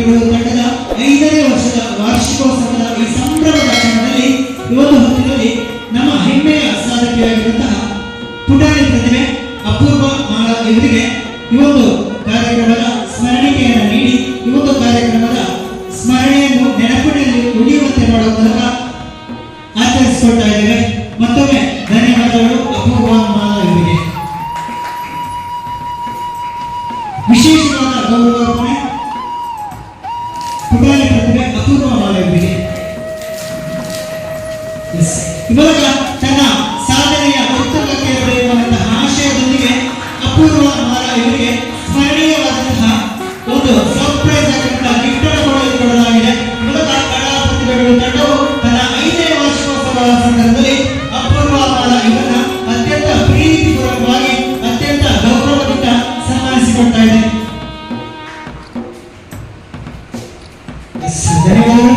ಇವರು ತಂಡದ ಐದನೇ ವರ್ಷದ ವಾರ್ಷಿಕೋತ್ಸವದ ಈ ಸಂಭ್ರಮದ ಕ್ಷಣದಲ್ಲಿ ಇವತ್ತು ಹೊತ್ತಿನಲ್ಲಿ ನಮ್ಮ ಹೆಮ್ಮೆಯ ಸಾಧಕಿಯಾಗಿರುವಂತಹ ಪುಟಾಣಿ ಪ್ರತಿಭೆ ಅಪೂರ್ವ ಮಾಳ ಇವರಿಗೆ ಇವತ್ತು ಕಾರ್ಯಕ್ರಮದ ಸ್ಮರಣಿಕೆಯನ್ನು ನೀಡಿ, ಇವತ್ತು ಕಾರ್ಯಕ್ರಮದ ಸ್ಮರಣೆಯನ್ನು ನೆನಪಿನಲ್ಲಿ ಉಳಿಯುವಂತೆ ಮಾಡುವ ಮೂಲಕ ಆಚರಿಸಿಕೊಳ್ತಾ ಇದ್ದೇವೆ. ಮತ್ತೊಮ್ಮೆ ಧನ್ಯವಾದಗಳು, ಅಪೂರ್ವ ಮಾಳ ವಿಶೇಷವಾದ ಗೌರವ ಪ್ರತಿಭೆ ಅಪೂರ್ವ ಮಾಲ ಇವರಿಗೆ Yes. ಇವಾಗ ತನ್ನ ಸಾಧನೆಯ ಉತ್ತಮಕ್ಕೆ ಬೆಳೆಯುವಂತಹ ಆಶಯದೊಂದಿಗೆ ಅಪೂರ್ವ ಮಾಲ ಇವರಿಗೆ ಸ್ಮರಣೀಯವಾದಂತಹ This is the